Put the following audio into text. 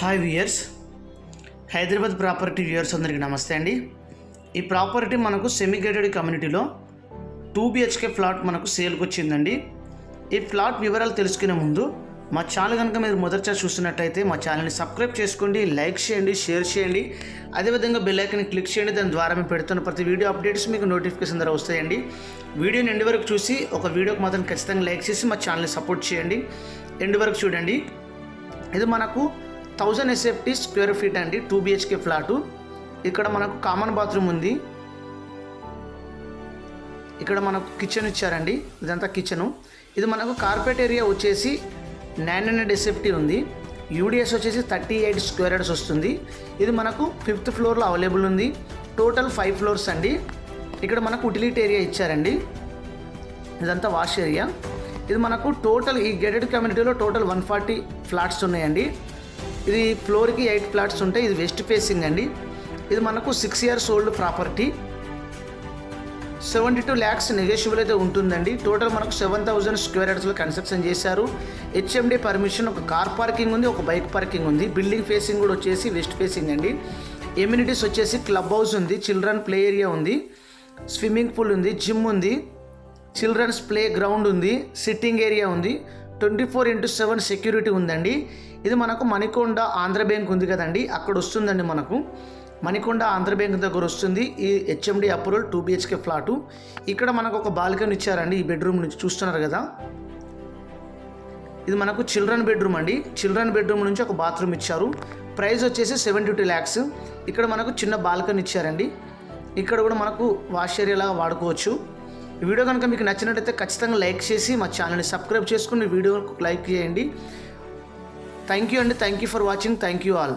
Hi viewers Hyderabad property viewers అందరికీ నమస్తే అండి. ఈ ప్రాపర్టీ మనకు సెమీ గేటెడ్ కమ్యూనిటీలో టూ బిహెచ్కే ఫ్లాట్ మనకు సేల్కి వచ్చిందండి. ఈ ఫ్లాట్ వివరాలు తెలుసుకునే ముందు మా ఛానల్ కనుక మీరు మొదటిసారి చూస్తున్నట్టయితే మా ఛానల్ని సబ్స్క్రైబ్ చేసుకోండి లైక్ చేయండి షేర్ చేయండి. అదేవిధంగా బెల్ ఐకన్ క్లిక్ చేయండి. దాని ద్వారా మేము పెడుతున్న ప్రతి వీడియో అప్డేట్స్ మీకు నోటిఫికేషన్ ద్వారా వస్తాయండి. వీడియోని ఎండ్ వరకు చూసి ఒక వీడియోకి మాత్రం ఖచ్చితంగా లైక్ చేసి మా ఛానల్ని సపోర్ట్ చేయండి. ఎండ్ వరకు చూడండి. ఇది మనకు థౌజండ్ ఎస్ఎఫ్టీ స్క్వేర్ ఫీట్ అండి టూ బిహెచ్కే ఫ్లాటు. ఇక్కడ మనకు కామన్ బాత్రూమ్ ఉంది. ఇక్కడ మనకు కిచెన్ ఇచ్చారండి ఇదంతా కిచెను ఇది మనకు కార్పెట్ ఏరియా వచ్చేసి నైన్ హండ్రెడ్ ఎస్ఎఫ్టీ ఉంది. యూడిఎస్ వచ్చేసి థర్టీ ఎయిట్ స్క్వేర్ యార్డ్స్ వస్తుంది. ఇది మనకు ఫిఫ్త్ ఫ్లోర్లో అవైలబుల్ ఉంది. టోటల్ ఫైవ్ ఫ్లోర్స్ అండి. ఇక్కడ మనకు ఉటిలిటీ ఏరియా ఇచ్చారండి. ఇదంతా వాష్ ఏరియా ఇది మనకు టోటల్ ఈ గెటెడ్ కమ్యూనిటీలో టోటల్ వన్ ఫార్టీ ఫ్లాట్స్ ఉన్నాయండి. ఇది ఫ్లోర్కి ఎయిట్ ఫ్లాట్స్ ఉంటాయి. ఇది వెస్ట్ ఫేసింగ్ అండి. ఇది మనకు six years old property. Seventy two lakhs negotiable అయితే ఉంటుందండి. టోటల్ మనకు సెవెన్ థౌజండ్ స్క్వేర్ యార్డ్స్లో కన్స్ట్రక్షన్ చేశారు. హెచ్ఎండి పర్మిషన్ ఒక కార్ పార్కింగ్ ఉంది ఒక బైక్ పార్కింగ్ ఉంది. బిల్డింగ్ ఫేసింగ్ కూడా వచ్చేసి వెస్ట్ ఫేసింగ్ అండి. ఎమ్యూనిటీస్ వచ్చేసి క్లబ్ హౌస్ ఉంది చిల్డ్రన్ ప్లే ఏరియా ఉంది. స్విమ్మింగ్ పూల్ ఉంది జిమ్ ఉంది. చిల్డ్రన్స్ ప్లే గ్రౌండ్ ఉంది సిట్టింగ్ ఏరియా ఉంది. Twenty four into seven security ఉందండి. ఇది మనకు మణికొండ ఆంధ్ర బ్యాంక్ ఉంది కదండి. అక్కడ వస్తుందండి మనకు. మణికొండ ఆంధ్ర బ్యాంక్ దగ్గర వస్తుంది. ఈ HMD approval two BHK flat. ఇక్కడ మనకు ఒక బాల్కనీ ఇచ్చారండి. ఈ బెడ్రూమ్ నుంచి చూస్తున్నారు కదా. ఇది మనకు చిల్డ్రన్ బెడ్రూమ్ అండి. చిల్డ్రన్ బెడ్రూమ్ నుంచి ఒక బాత్రూమ్ ఇచ్చారు. ప్రైస్ వచ్చేసి సెవెంటీ టూ ల్యాక్స్. ఇక్కడ మనకు చిన్న బాల్కనీ ఇచ్చారండి. ఇక్కడ కూడా మనకు వాష్ ఏరియాలాగా వాడుకోవచ్చు. ఈ వీడియో కనుక మీకు నచ్చినట్టయితే ఖచ్చితంగా లైక్ చేసి మా ఛానల్ని సబ్స్క్రైబ్ చేసుకుని వీడియో లైక్ చేయండి. థ్యాంక్ యూ అండి. Thank you for watching thank you all